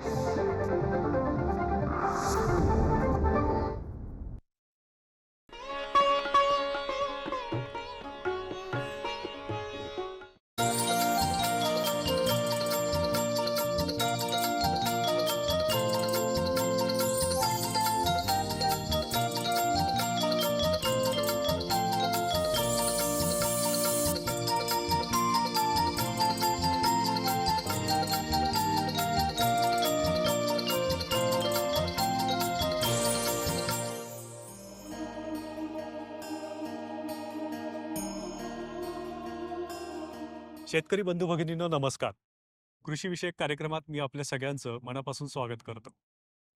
Thank you. शेतकरी बंधू भगिनींनो नमस्कार. कृषीविषयक कार्यक्रमात मी आपल्या सगळ्यांचं मनापासून स्वागत करतो.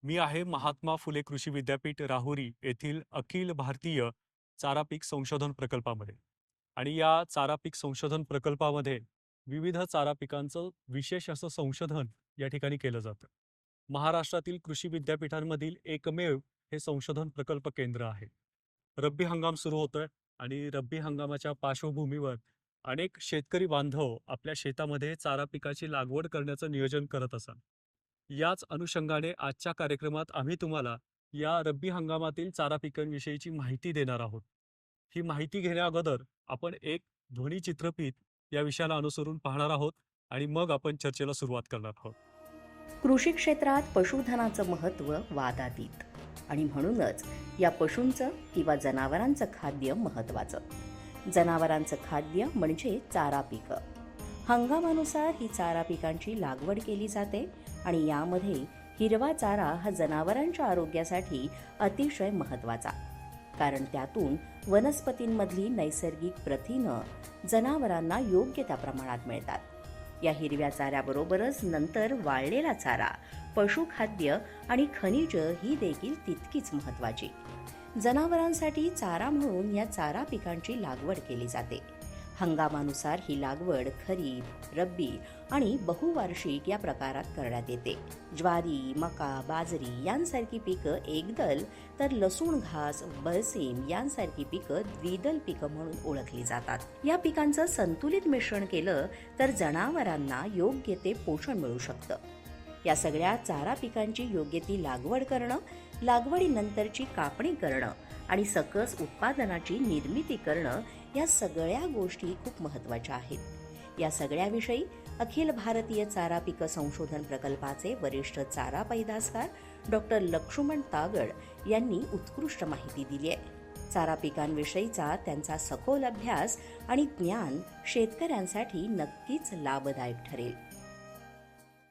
मी आहे महात्मा फुले कृषी विद्यापीठ राहुरी येथील अखिल भारतीय चारा पीक संशोधन प्रकल्पामध्ये. आणि या चारा पीक संशोधन प्रकल्पामध्ये विविध चारा पिकांचं विशेष असं संशोधन या ठिकाणी केलं जातं. महाराष्ट्रातील कृषी विद्यापीठांमधील एकमेव हे संशोधन प्रकल्प केंद्र आहे. रब्बी हंगाम सुरू होतोय आणि रब्बी हंगामाच्या पार्श्वभूमीवर अनेक शेतकरी बांधव आपल्या शेतामध्ये चारा पिकाची लागवड करण्याचं नियोजन करत असाल याच अनुषंगाने आजच्या कार्यक्रमात आम्ही तुम्हाला या रब्बी हंगामातील चारा पिकांविषयीची माहिती देणार आहोत. ही माहिती घेण्या अगोदर आपण एक ध्वनी चित्रफित या विषयाला अनुसरून पाहणार आहोत आणि मग आपण चर्चेला सुरुवात करणार आहोत. कृषी क्षेत्रात पशुधनाचं महत्त्व वादातीत आणि म्हणूनच या पशूंचं किंवा जनावरांचं खाद्य महत्त्वाचं. जनावरांचं खाद्य म्हणजे चारा पिकं. हंगामानुसार ही चारा पिकांची लागवड केली जाते आणि यामध्ये हिरवा चारा हा जनावरांच्या आरोग्यासाठी अतिशय महत्त्वाचा. कारण त्यातून वनस्पतींमधली नैसर्गिक प्रथिनं जनावरांना योग्य त्या प्रमाणात मिळतात. या हिरव्या चाऱ्याबरोबरच नंतर वाळलेला चारा पशुखाद्य आणि खनिज ही देखील तितकीच महत्त्वाची. जनावरांसाठी चारा म्हणून या चारा पिकांची लागवड केली जाते. हंगामानुसार ही लागवड खरीप रब्बी आणि बहुवार्षिक या प्रकारात करण्यात येते. ज्वारी मका बाजरी यांसारखी पिकं एकदल तर लसूण घास बरसीम यांसारखी पिकं द्विदल पिकं म्हणून ओळखली जातात. या पिकांचं संतुलित मिश्रण केलं तर जनावरांना योग्य ते पोषण मिळू शकतं. या सगळ्या चारा पिकांची योग्य ती लागवड करणं लागवडीनंतरची कापणी करणं आणि सकस उत्पादनाची निर्मिती करणं या सगळ्या गोष्टी खूप महत्त्वाच्या आहेत. या सगळ्याविषयी अखिल भारतीय चारा पिकं संशोधन प्रकल्पाचे वरिष्ठ चारा पैदासकार डॉक्टर लक्ष्मण तागड यांनी उत्कृष्ट माहिती दिली आहे. चारा पिकांविषयीचा त्यांचा सखोल अभ्यास आणि ज्ञान शेतकऱ्यांसाठी नक्कीच लाभदायक ठरेल.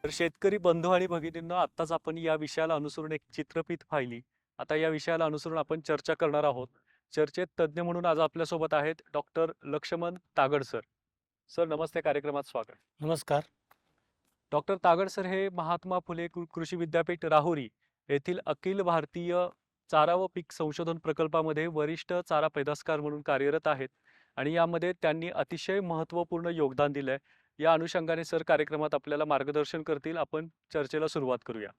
तर शेतकरी बंधू आणि भगिनींना आत्ताच आपण या विषयाला अनुसरून एक चित्रफित पाहिली. आता या विषयाला अनुसरून आपण चर्चा करणार आहोत. चर्चेत तज्ज्ञ म्हणून आज आपल्यासोबत आहेत doctor Laxman Tagad sir. Sir नमस्ते. कार्यक्रमात स्वागत. नमस्कार. डॉक्टर तागड सर हे महात्मा फुले कृषी विद्यापीठ राहुरी येथील अखिल भारतीय चारा व पीक संशोधन प्रकल्पामध्ये वरिष्ठ चारा पैदासकार म्हणून कार्यरत आहेत. आणि यामध्ये त्यांनी अतिशय महत्त्वपूर्ण योगदान दिलंय. या अनुषंगाने सर कार्यक्रमात आपल्याला मार्गदर्शन करतील. आपण चर्चेला सुरुवात करूया.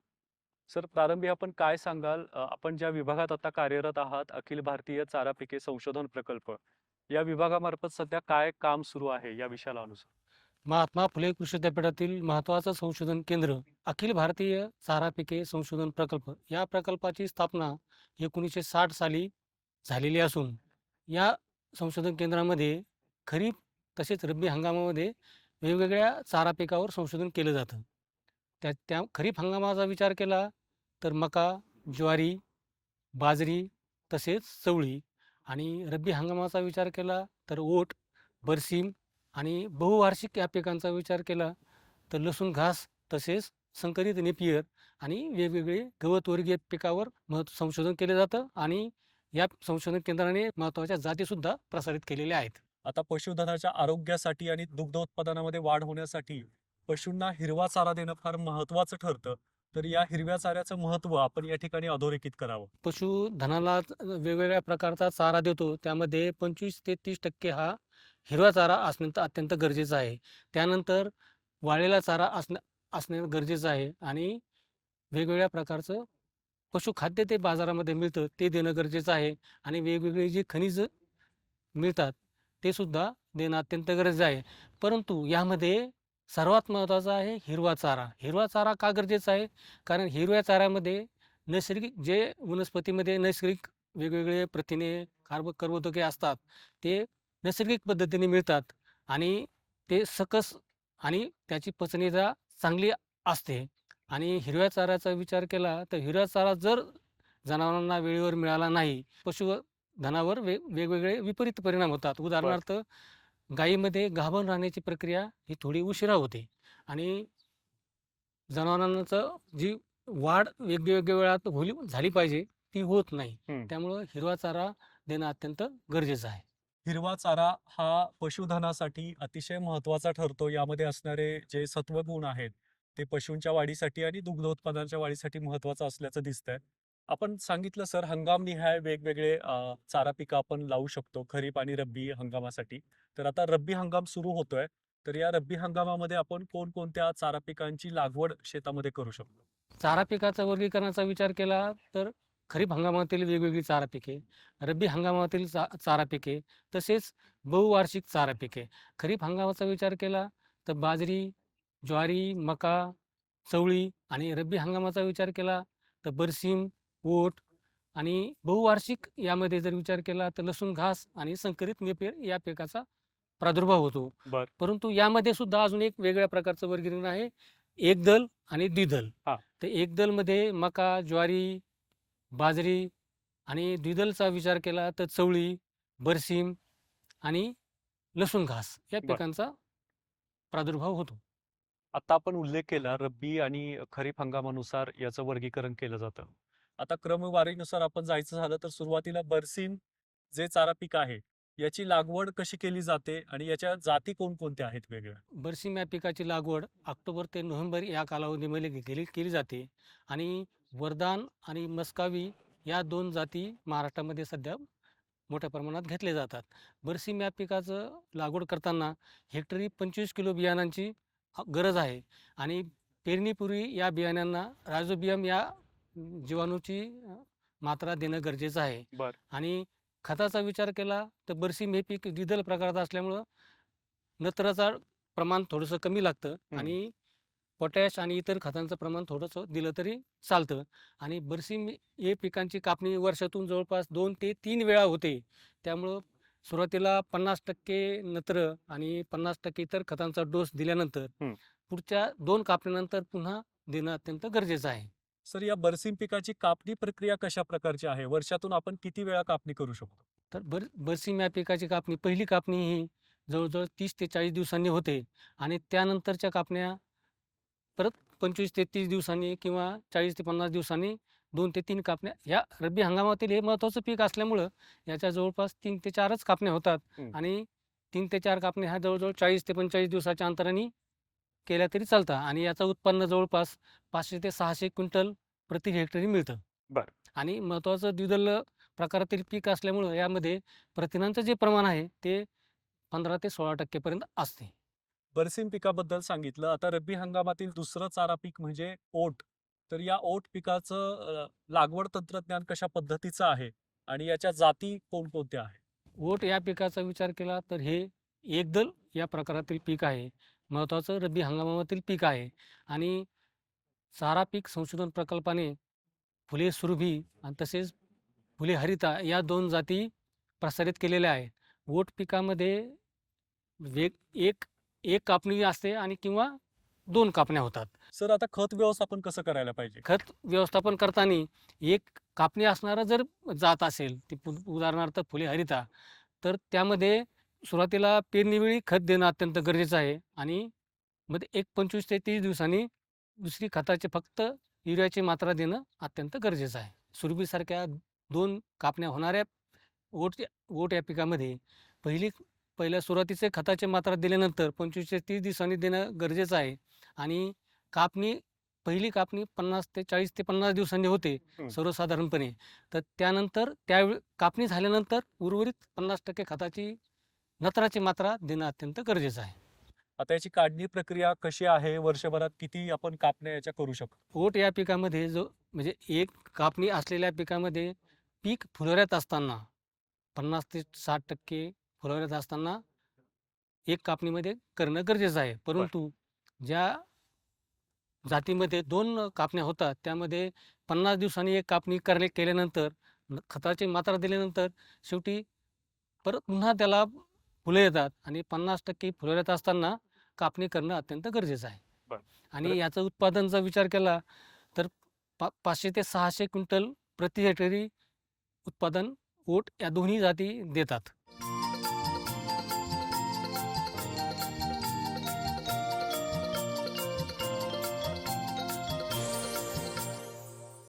सर प्रारंभी आपण काय सांगाल? आपण ज्या विभागात आता कार्यरत आहात अखिल भारतीय चारा पिके संशोधन प्रकल्प या विभागामार्फत सध्या काय काम सुरू आहे या विषयाला अनुसार महात्मा फुले कृषी विद्यापीठातील महत्त्वाचं संशोधन केंद्र अखिल भारतीय चारा पिके संशोधन प्रकल्प या प्रकल्पाची स्थापना एकोणीसशे साठ साली झालेली असून या संशोधन केंद्रामध्ये खरीप तसेच रब्बी हंगामामध्ये वेगवेगळ्या चारा पिकावर संशोधन केलं जातं. त्या त्या खरीप हंगामाचा विचार केला तर मका ज्वारी बाजरी तसेच चवळी आणि रब्बी हंगामाचा विचार केला तर ओट बरसीम आणि बहुवार्षिक या पिकांचा विचार केला तर लसूण घास तसेच संकरित नेपियर आणि वेगवेगळे गवतवर्गीय पिकावर महत्त्व संशोधन केले जातं आणि या संशोधन केंद्राने महत्त्वाच्या जातीसुद्धा प्रसारित केलेल्या आहेत. आता पशुधनाच्या आरोग्यासाठी आणि दुग्ध उत्पादनामध्ये वाढ होण्यासाठी पशूंना हिरवा चारा देणं फार महत्वाचं ठरतं. तर या हिरव्या चाऱ्याचं महत्त्व आपण या ठिकाणी अधोरेखित करावं. पशुधनाला वेगवेगळ्या प्रकारचा चारा देतो. त्यामध्ये पंचवीस ते तीस टक्के हा हिरवा चारा असणं अत्यंत गरजेचं आहे. त्यानंतर वाळलेला चारा असणं असणे गरजेचं आहे आणि वेगवेगळ्या प्रकारचं पशुखाद्य ते बाजारामध्ये मिळतं ते देणं गरजेचं आहे. आणि वेगवेगळी जी खनिज मिळतात ते सुद्धा देणं अत्यंत गरजेचं आहे. परंतु यामध्ये सर्वात महत्त्वाचा आहे हिरवा चारा. हिरवा चारा का गरजेचा आहे? कारण हिरव्या चाऱ्यामध्ये नैसर्गिक जे वनस्पतीमध्ये नैसर्गिक वेगवेगळे प्रथिने कार्ब कर्बोदके असतात ते नैसर्गिक पद्धतीने मिळतात आणि ते सकस आणि त्याची पचनीता चांगली असते. आणि हिरव्या चाऱ्याचा विचार केला तर हिरवा चारा जर जनावरांना वेळेवर मिळाला नाही पशु पशुधनावर वे वेगवेगळे विपरीत परिणाम होतात. उदाहरणार्थ गायीमध्ये गाभण राहण्याची प्रक्रिया ही थोडी उशिरा होते आणि जनावरांचं जी वाढ वेगवेगळ्या वेळात होली झाली पाहिजे ती होत नाही. त्यामुळं हिरवा चारा देणं अत्यंत गरजेचं आहे. हिरवा चारा हा पशुधनासाठी अतिशय महत्त्वाचा ठरतो. यामध्ये असणारे जे सत्वगुण आहेत ते पशूंच्या वाढीसाठी आणि दुग्धोत्पादनाच्या वाढीसाठी महत्वाचं असल्याचं दिसतंय. आपण सांगितलं सर हंगामनिहाय वेगवेगळे अ, चारा पिकं आपण लावू शकतो खरीप आणि रब्बी हंगामासाठी. तर आता रब्बी हंगाम सुरू होतोय. तर या रब्बी हंगामामध्ये आपण कोणकोणत्या चारा पिकांची लागवड शेतामध्ये करू शकतो? चारा पिकाचा वर्गीकरणाचा विचार केला तर खरीप हंगामातील वेगवेगळी चारा पिके रब्बी हंगामातील चा चारा पिके तसेच बहुवार्षिक चारा पिके. खरीप हंगामाचा विचार केला तर बाजरी ज्वारी मका चवळी आणि रब्बी हंगामाचा विचार केला तर बरसीम ओट आणि बहुवार्षिक यामध्ये जर विचार केला तर लसूण घास आणि संकरित नेपेर या पिकाचा प्रादुर्भाव होतो बर. परंतु यामध्ये सुद्धा अजून एक वेगळ्या प्रकारचं वर्गीकरण आहे एकदल आणि द्विदल हा. तर एकदलमध्ये मका ज्वारी बाजरी आणि द्विदलचा विचार केला तर चवळी बरसीम आणि लसूण घास या बर. पिकांचा प्रादुर्भाव होतो आता आपण उल्लेख केला रब्बी आणि खरीप हंगामानुसार याचं वर्गीकरण केलं जातं आता क्रमवारीनुसार आपण जायचं झालं तर सुरुवातीला बरसीम जे चारा पीक आहे याची लागवड कशी केली जाते आणि याच्या जाती कोणकोणत्या आहेत वेगळ्या? बरसीम या पिकाची लागवड ऑक्टोबर ते नोव्हेंबर या कालावधीमध्ये केली केली जाते आणि वरदान आणि मस्कावी या दोन जाती महाराष्ट्रामध्ये सध्या मोठ्या प्रमाणात घेतले जातात. बरसीम या पिकाचं लागवड करताना हेक्टरी पंचवीस किलो बियाणांची गरज आहे आणि पेरणीपूर्वी या बियाण्यांना राजोबियम या जीवाणूची मात्रा देणं गरजेचं आहे बर. आणि खताचा विचार केला तर बरसीम हे पीक द्विदल प्रकारात असल्यामुळं नत्राचा प्रमाण थोडंसं कमी लागतं हम्म. आणि पोटॅश आणि इतर खतांचं प्रमाण थोडंसं दिलं तरी चालतं आणि बरसीम हे पिकांची कापणी वर्षातून जवळपास दोन ते तीन वेळा होते त्यामुळं सुरुवातीला पन्नास टक्के नत्र आणि पन्नास टक्के इतर खतांचा डोस दिल्यानंतर हम्म. पुढच्या दोन कापणीनंतर पुन्हा देणं अत्यंत गरजेचं आहे सर या बरसीम पिकाची कापणी प्रक्रिया कशा प्रकारची आहे वर्षातून आपण किती वेळा कापणी करू शकतो तर बर बरसीम या पिकाची कापणी पहिली कापणी ही जवळजवळ तीस ते चाळीस दिवसांनी होते आणि त्यानंतरच्या कापण्या परत पंचवीस ते तीस दिवसांनी किंवा चाळीस ते पन्नास दिवसांनी दोन ते तीन कापण्या ह्या रब्बी हंगामातील हे महत्त्वाचं पीक असल्यामुळं याच्या जवळपास तीन ते चारच कापण्या होतात. आणि तीन ते चार कापण्या ह्या जवळजवळ चाळीस ते पंचेचाळीस दिवसाच्या अंतराने केल्या तरी चालतात आणि याचं उत्पन्न जवळपास पाचशे ते सहाशे क्विंटल प्रति हेक्टरी मिळतं. बरं. आणि महत्त्वाचं द्विदल प्रकारातील पीक असल्यामुळं यामध्ये प्रथिनांचं जे प्रमाण आहे ते पंधरा ते सोळा टक्केपर्यंत असते. बरसीम पिकाबद्दल सांगितलं. आता रब्बी हंगामातील दुसरं चारा पीक म्हणजे ओट. तर या ओट पिकाचं लागवड तंत्रज्ञान कशा पद्धतीचं आहे आणि याच्या जाती कोणकोणत्या आहेत? ओट या पिकाचा विचार केला तर हे एकदल या प्रकारातील पीक आहे. महत्त्वाचं रब्बी हंगामातील पीक आहे आणि चारा पीक संशोधन प्रकल्पाने फुले सुरभी आणि तसेच फुले हरिता या दोन जाती प्रसारित केलेल्या आहेत. ओट पिकामध्ये वेग एक एक कापणी असते आणि किंवा दोन कापण्या होतात. सर आता खत व्यवस्थापन कसं करायला पाहिजे? खत व्यवस्थापन करताना एक कापणी असणारं जर जात असेल ती उदाहरणार्थ फुले हरिता तर त्यामध्ये सुरुवातीला पेरणीवेळी खत देणं अत्यंत गरजेचं आहे आणि मध्ये एक पंचवीस ते तीस दिवसांनी दुसरी खताचे फक्त युरियाची मात्रा देणं अत्यंत गरजेचं आहे सुरभीसारख्या दोन कापण्या होणाऱ्या ओट ओट या पिकामध्ये पहिली पहिल्या सुरुवातीचे खताची मात्रा दिल्यानंतर पंचवीस ते तीस दिवसांनी देणं गरजेचं आहे आणि कापणी पहिली कापणी पन्नास ते चाळीस ते पन्नास दिवसांनी होते. सर्वसाधारणपणे तर त्यानंतर त्यावेळी कापणी झाल्यानंतर उर्वरित पन्नास टक्के खताची नत्राची मात्रा देणं अत्यंत गरजेचं आहे. आता याची काढणी प्रक्रिया कशी आहे? वर्षभरात किती आपण कापण्या याच्या करू शकतो? ओट या पिकामध्ये जो म्हणजे एक कापणी असलेल्या पिकामध्ये पीक फुलोऱ्यात असताना पन्नास ते साठ टक्के फुलोऱ्यात असताना एक कापणीमध्ये करणं गरजेचं आहे. परंतु ज्या जातीमध्ये दोन कापण्या होतात त्यामध्ये पन्नास दिवसांनी एक कापणी करणे केल्यानंतर खताची मात्रा दिल्यानंतर शेवटी परत पुन्हा त्याला फुलं येतात आणि पन्नास टक्के फुलं येत असताना कापणी करणं अत्यंत गरजेचं आहे बरं. आणि बरं. याचं उत्पादनचा विचार केला तर पा पाचशे ते सहाशे क्विंटल प्रति हेक्टरी उत्पादन ओट या दोन्ही जाती देतात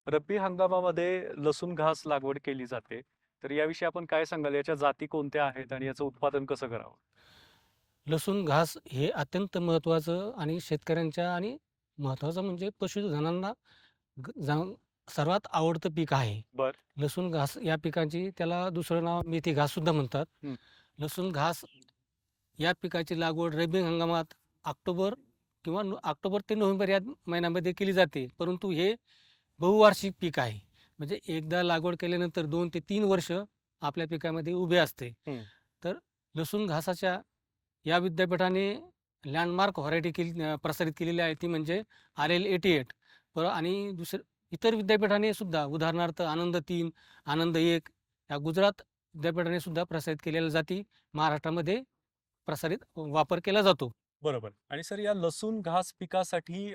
रब्बी हंगामामध्ये लसूण घास लागवड केली जाते तर याविषयी आपण काय सांगाल? याच्या जाती कोणत्या आहेत आणि याचं उत्पादन कसं करावं? लसूण घास हे अत्यंत महत्त्वाचं आणि शेतकऱ्यांच्या आणि महत्त्वाचं म्हणजे पशुधनांना ग- जा- सर्वात आवडतं पीक आहे. बर. लसूण घास या पिकाची त्याला दुसरं नाव मेथी घास सुद्धा म्हणतात. हं. लसूण घास या पिकाची लागवड रब्बी हंगामात ऑक्टोबर किंवा नो- ऑक्टोबर ते नोव्हेंबर या महिन्यामध्ये केली जाते. परंतु हे बहुवार्षिक पीक आहे. म्हणजे एकदा लागवड केल्यानंतर दोन ते तीन वर्ष आपल्या पिकामध्ये उभे असते. तर लसूण घासाच्या या विद्यापीठाने लँडमार्क व्हरायटी केली प्रसारित केलेली आहे ती म्हणजे आर एल एटी एट. पर आणि दुसरं इतर विद्यापीठाने सुद्धा उदाहरणार्थ आनंद तीन आनंद एक या गुजरात विद्यापीठाने सुद्धा प्रसारित केलेल्या जाती महाराष्ट्रामध्ये प्रसारित वापर केला जातो. बरोबर. आणि सर या लसूण घास पिकासाठी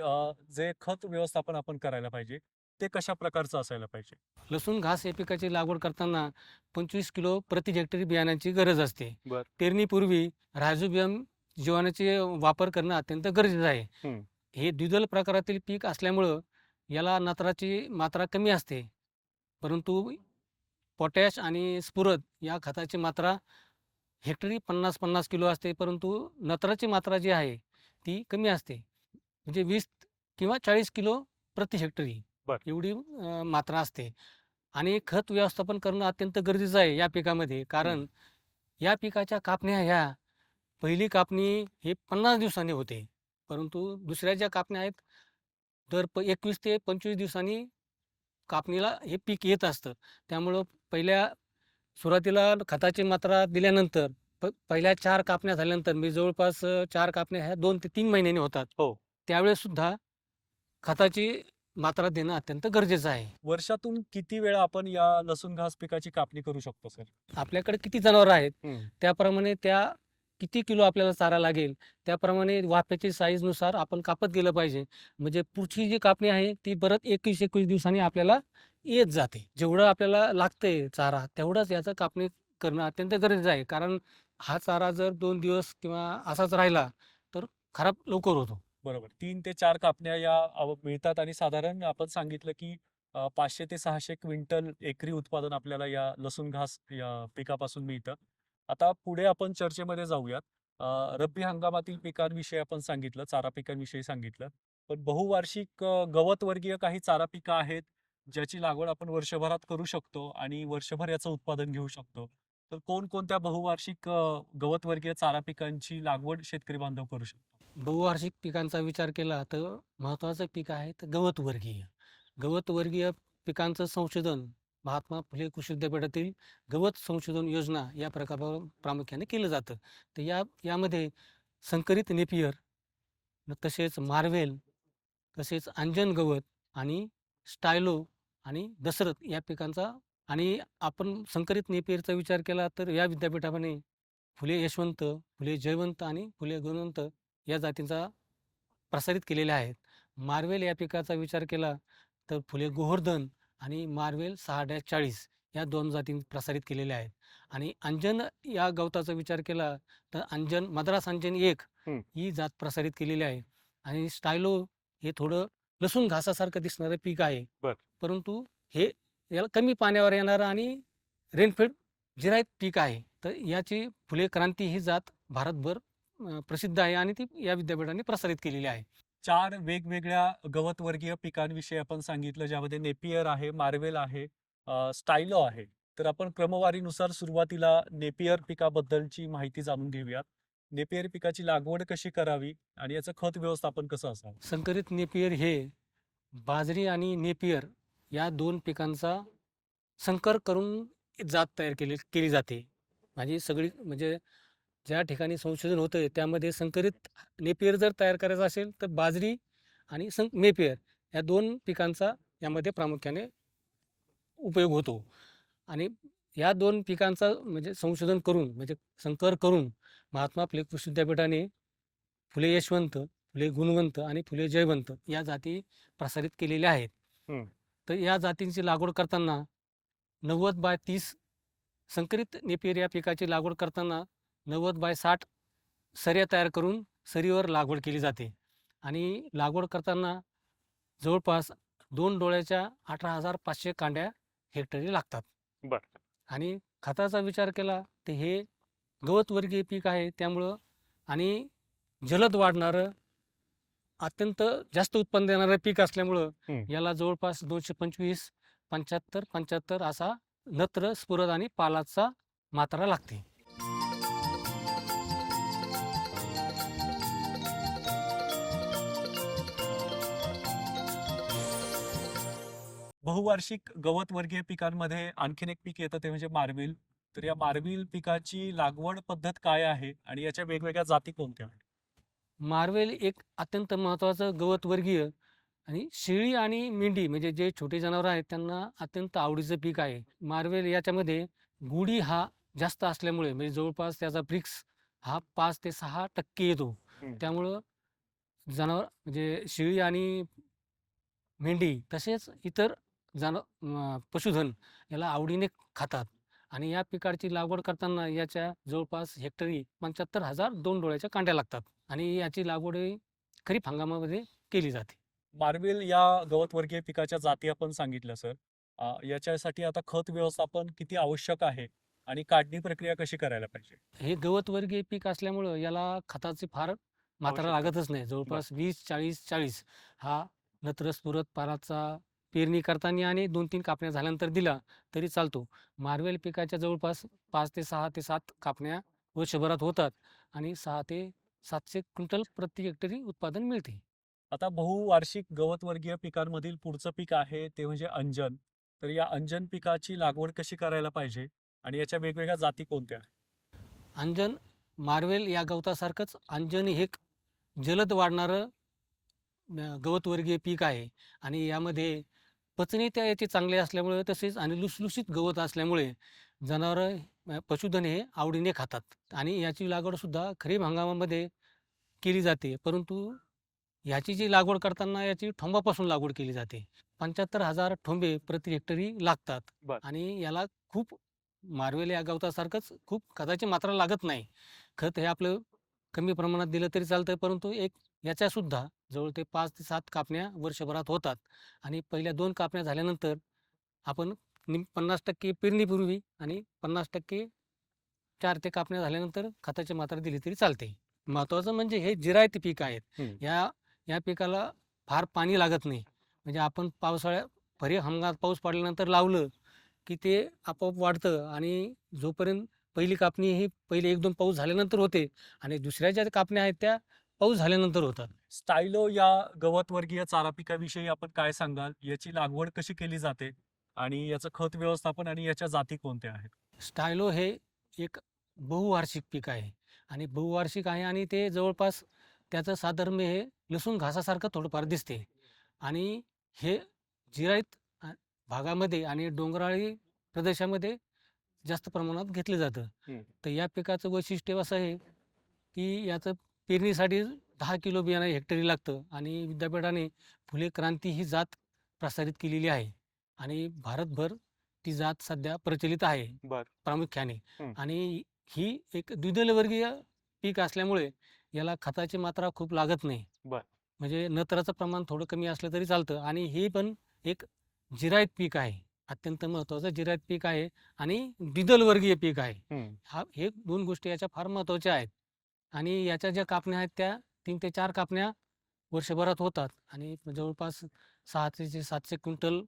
जे खत व्यवस्थापन आपण करायला पाहिजे ते कशा प्रकारचं असायला पाहिजे? लसूण घास या पिकाची लागवड करताना पंचवीस किलो प्रति हेक्टरी बियाण्याची गरज असते. पेरणीपूर्वी रायझोबियम जीवाणूचे वापर करणं अत्यंत गरजेचं आहे. हं. हे द्विदल प्रकारातील पीक असल्यामुळं याला नत्राची मात्रा कमी असते. परंतु पोटॅश आणि स्फुरद या खताची मात्रा हेक्टरी पन्नास पन्नास किलो असते. परंतु नत्राची मात्रा जी आहे ती कमी असते. म्हणजे वीस किंवा चाळीस किलो प्रति हेक्टरी. बर. एवढी अं, मात्रा असते. आणि खत व्यवस्थापन करणं अत्यंत गरजेचं आहे या पिकामध्ये. कारण या पिकाच्या कापण्या ह्या पहिली कापणी हे पन्नास दिवसांनी होते. परंतु दुसऱ्या ज्या कापण्या आहेत दर प एकवीस ते पंचवीस दिवसांनी कापणीला हे पीक येत असतं. त्यामुळं पहिल्या सुरुवातीला खताची मात्रा दिल्यानंतर प पहिल्या चार कापण्या झाल्यानंतर मी जवळपास अ, चार कापण्या ह्या दोन ते तीन महिन्यांनी होतात. हो. त्यावेळेस सुद्धा खताची मात्रा देणं अत्यंत गरजेचं आहे. वर्षातून किती वेळा आपण या लसूण घास पिकाची कापणी करू शकतो सर? आपल्याकडे किती जनावरं आहेत. त्याप्रमाणे त्या किती किलो आपल्याला चारा लागेल त्याप्रमाणे वाफ्याची साईजनुसार आपण कापत गेलं पाहिजे. म्हणजे पुढची जी कापणी आहे ती परत एकवीस एकवीस दिवसांनी आपल्याला येत जाते. जेवढं आपल्याला लागतंय चारा तेवढंच याचं कापणी करणं अत्यंत गरजेचं आहे. कारण हा चारा जर दोन दिवस किंवा असाच राहिला तर खराब लवकर होतो. बरोबर. तीन ते चार कापण्या या मिळतात आणि साधारण आपण सांगितलं की अ, पाचशे ते सहाशे क्विंटल एकरी उत्पादन आपल्याला या लसूण घास या पिकापासून मिळतं. आता पुढे आपण चर्चेमध्ये जाऊयात. अ, रब्बी हंगामातील पिकांविषयी आपण सांगितलं चारा पिकांविषयी सांगितलं. पण बहुवार्षिक अ, गवतवर्गीय काही चारा पिकं आहेत ज्याची लागवड आपण वर्षभरात करू शकतो आणि वर्षभर याचं उत्पादन घेऊ शकतो. तर कोणकोणत्या बहुवार्षिक अ, गवतवर्गीय चारा पिकांची लागवड शेतकरी बांधव करू शकतो? बहुवार्षिक पिकांचा विचार केला तर महत्त्वाचं पीक आहे तर गवतवर्गीय. गवतवर्गीय पिकांचं संशोधन महात्मा फुले कृषी विद्यापीठातील गवत संशोधन योजना या प्रकारावर प्रामुख्याने केलं जातं. तर या यामध्ये संकरित नेपियर तसेच मार्वेल तसेच अंजन गवत आणि स्टायलो आणि दशरथ या पिकांचा आणि आपण संकरित नेपियरचा विचार केला तर या विद्यापीठाने फुले यशवंत फुले जयवंत आणि फुले गुणवंत या जातींचा प्रसारित केलेल्या आहेत. मार्वेल या पिकाचा विचार केला तर फुले गोवर्धन आणि मार्वेल सहा डॅश चाळीस या दोन जाती प्रसारित केलेल्या आहेत. आणि अंजन या गवताचा विचार केला तर अंजन मद्रास अंजन एक हं. जात प्रसारित केलेली आहे. आणि स्टायलो हे थोडं लसूण घासासारखं दिसणारं पीक आहे. परंतु हे याला कमी पाण्यावर येणारं आणि रेनफेड जिरायत पीक आहे. तर याची फुले क्रांती ही जात भारतभर प्रसिद्ध आहे आणि ती या विद्यापीठाने प्रसारित केलेली आहे. चार वेगवेगळ्या गवतवर्गीय पिकांविषयी आपण सांगितलं ज्यामध्ये नेपियर आहे मार्वेल आहे स्टायलो आहे. तर आपण क्रमवारीनुसार सुरुवातीला नेपियर पिकाबद्दलची माहिती जाणून घेऊयात. नेपियर पिकाची लागवड कशी करावी आणि याचं खत व्यवस्थापन कसं असावं? संकरित नेपियर हे बाजरी आणि नेपियर या दोन पिकांचा संकर करून जात तयार केली केली जाते. माझी सगळी म्हणजे ज्या ठिकाणी संशोधन होतं आहे त्यामध्ये संकरित नेपियर जर तयार करायचं असेल तर बाजरी आणि सं नेपियर या दोन पिकांचा यामध्ये प्रामुख्याने उपयोग होतो आणि या दोन पिकांचा म्हणजे संशोधन करून म्हणजे संकर करून महात्मा फुले कृषी विद्यापीठाने फुले यशवंत फुले गुणवंत आणि फुले जयवंत या जाती प्रसारित केलेल्या आहेत. तर या जातींची लागवड करताना नव्वद बाय तीस संकरित नेपियर या पिकाची लागवड करताना नव्वद बाय साठ सऱ्या तयार करून सरीवर लागवड केली जाते आणि लागवड करताना जवळपास दोन डोळ्याच्या अठरा हजार पाचशे कांड्या हेक्टरी लागतात बर. आणि खताचा विचार केला तर हे गवतवर्गीय पीक आहे त्यामुळं आणि जलद वाढणारं अत्यंत जास्त उत्पन्न देणारं पीक असल्यामुळं. याला जवळपास दोनशे पंचवीस पंच्याहत्तर पंच्याहत्तर असा नत्र स्फुरद आणि पालाचा मात्रा लागते बहुवार्षिक गवत वर्गीय पिकांमध्ये आणखीन एक पीक येतं ते म्हणजे मार्बिल तर या मार्बिल पिकाची लागवड पद्धत काय आहे आणि याच्या वेगवेगळ्या जाती कोणत्या आहेत? मार्वेल एक अत्यंत महत्त्वाचं गवतवर्गीय आणि शेळी आणि मेंढी म्हणजे जे छोटे जनावर आहेत त्यांना अत्यंत आवडीचं पीक आहे. मार्वेल याच्यामध्ये गुढी हा जास्त असल्यामुळे म्हणजे जवळपास त्याचा ब्रिक्स हा पाच ते सहा टक्के येतो. हम्म. त्यामुळं जनावर म्हणजे शेळी आणि मेंढी तसेच इतर जन अं, पशुधन याला आवडीने खातात. आणि या पिकाची लागवड करताना याच्या जवळपास हेक्टरी पंच्याहत्तर हजार दोन डोळ्याच्या कांड्या लागतात. आणि याची लागवड खरीप हंगामामध्ये केली जाते. मार्बिल या गवत वर्गीय पिकाच्या जाती आपण सांगितलं सर. याच्यासाठी आता खत व्यवस्थापन किती आवश्यक आहे आणि काढणी प्रक्रिया कशी करायला पाहिजे? हे गवतवर्गीय पीक असल्यामुळं याला खताची फार मात्रा. लागतच नाही. जवळपास वीस चाळीस चाळीस हा नत्र स्फुरत पाराचा पेरणी करताना आणि दोन तीन कापण्या झाल्यानंतर दिला तरी चालतो. मार्वेल पिकाच्या जवळपास पाच ते सहा ते सात कापण्या वर्षभरात होतात आणि सहा ते सातशे क्विंटल प्रति हेक्टरी उत्पादन मिळते. आता बहुवार्षिक गवत वर्गीय पिकांमधील पुढचं पीक आहे ते म्हणजे अंजन. तर या अंजन पिकाची लागवड कशी करायला पाहिजे आणि याच्या वेगवेगळ्या जाती कोणत्या? अंजन मार्वेल या गवतासारखंच अंजन हे एक जलद वाढणारं गवतवर्गीय पीक आहे आणि यामध्ये पचनी त्या याचे चांगले असल्यामुळे तसेच आणि लुसलुशीत गवत असल्यामुळे जनावरं पशुधन हे आवडीने खातात आणि याची लागवडसुद्धा खरीप हंगामामध्ये केली जाते. परंतु ह्याची जी लागवड करताना याची ठोंबापासून लागवड केली जाते. पंच्याहत्तर हजार ठोंबे प्रति हेक्टरी लागतात. आणि याला खूप मार्वेल या गवतासारखंच खूप खताची मात्रा लागत नाही. खत हे आपलं कमी प्रमाणात दिलं तरी चालतं परंतु एक याच्यासुद्धा जवळ ते पाच ते सात कापण्या वर्षभरात होतात. आणि पहिल्या दोन कापण्या झाल्यानंतर आपण निम पन्नास टक्के पेरणीपूर्वी आणि पन्नास टक्के चार ते कापण्या झाल्यानंतर खताची मात्रा दिली तरी चालते. महत्त्वाचं म्हणजे हे जिरायती पीक आहेत. या या पिकाला फार पाणी लागत नाही. म्हणजे आपण पावसाळ्या भरी हंगामात पाऊस पडल्यानंतर लावलं की ते आपोआप वाढतं आणि जोपर्यंत पहिली कापणी ही पहिले एक दोन पाऊस झाल्यानंतर होते आणि दुसऱ्या ज्या कापण्या आहेत त्या पाऊस झाल्यानंतर होतात. स्टायलो या गवत वर्गीय चारा पिकाविषयी आपण काय सांगाल? याची लागवड कशी केली जाते? आणि याचं खत व्यवस्थापन आणि याच्या जाती कोणत्या आहेत? स्टायलो हे एक बहुवार्षिक पीक आहे. आणि बहुवार्षिक आहे आणि ते जवळपास त्याचं साधर्म्य हे लसूण घासासारखं थोडंफार दिसते. आणि हे जिरायत भागामध्ये आणि डोंगराळी प्रदेशामध्ये जास्त प्रमाणात घेतलं जातं. तर या पिकाचं वैशिष्ट्य असं आहे की याचं पेरणीसाठी दहा किलो बियाणं हेक्टरी लागतं आणि विद्यापीठाने फुले क्रांती ही जात प्रसारित केलेली आहे. आणि भारतभर ती जात सध्या प्रचलित आहे. प्रामुख्याने. आणि ही एक द्विदल वर्गीय पीक असल्यामुळे याला खताची मात्रा खूप लागत नाही. म्हणजे नत्राचं प्रमाण थोडं कमी असलं तरी चालतं. आणि हे पण एक जिरायत पीक आहे. अत्यंत महत्त्वाचं जिरायत पीक आहे आणि द्विदल वर्गीय पीक आहे. हा हे दोन गोष्टी याच्या फार महत्त्वाच्या आहेत. आणि याच्या ज्या कापण्या आहेत त्या तीन ते चार कापण्या वर्षभरात होतात आणि जवळपास सहाशे ते सातशे क्विंटल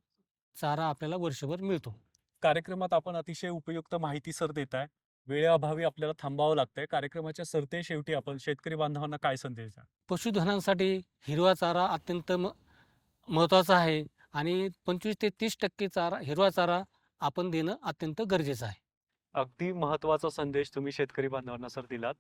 चारा आपल्याला वर्षभर मिळतो कार्यक्रमात आपण अतिशय उपयुक्त माहिती सर देत आहे वेळेअभावी आपल्याला थांबावं लागतंय कार्यक्रमाच्या सरते शेवटी आपण शेतकरी बांधवांना काय संदेश द्याल? पशुधनांसाठी हिरवा चारा अत्यंत महत्त्वाचा आहे आणि पंचवीस ते तीस टक्के चारा हिरवा चारा आपण देणं अत्यंत गरजेचं आहे अगदी महत्त्वाचा संदेश तुम्ही शेतकरी बांधवांना सर दिलात.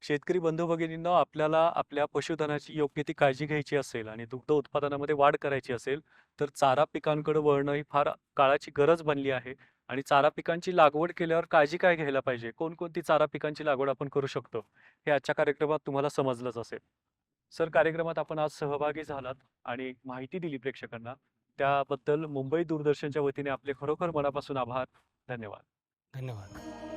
शेतकरी बंधू भगिनींना आपल्याला आपल्या पशुधनाची योग्य ती काळजी घ्यायची असेल आणि दुग्ध उत्पादनामध्ये वाढ करायची असेल, तर चारा पिकांकडे वळणं ही फार काळाची गरज बनली आहे आणि चारा पिकांची लागवड केल्यावर काळजी काय घ्यायला पाहिजे? कोणकोणती चारा पिकांची लागवड आपण करू शकतो? हे आजच्या कार्यक्रमात तुम्हाला समजलंच असेल. सर, कार्यक्रमात आपण आज सहभागी झालात आणि माहिती दिली प्रेक्षकांना. त्याबद्दल मुंबई दूरदर्शनच्या वतीने आपले खरोखर मनापासून आभार. धन्यवाद. धन्यवाद.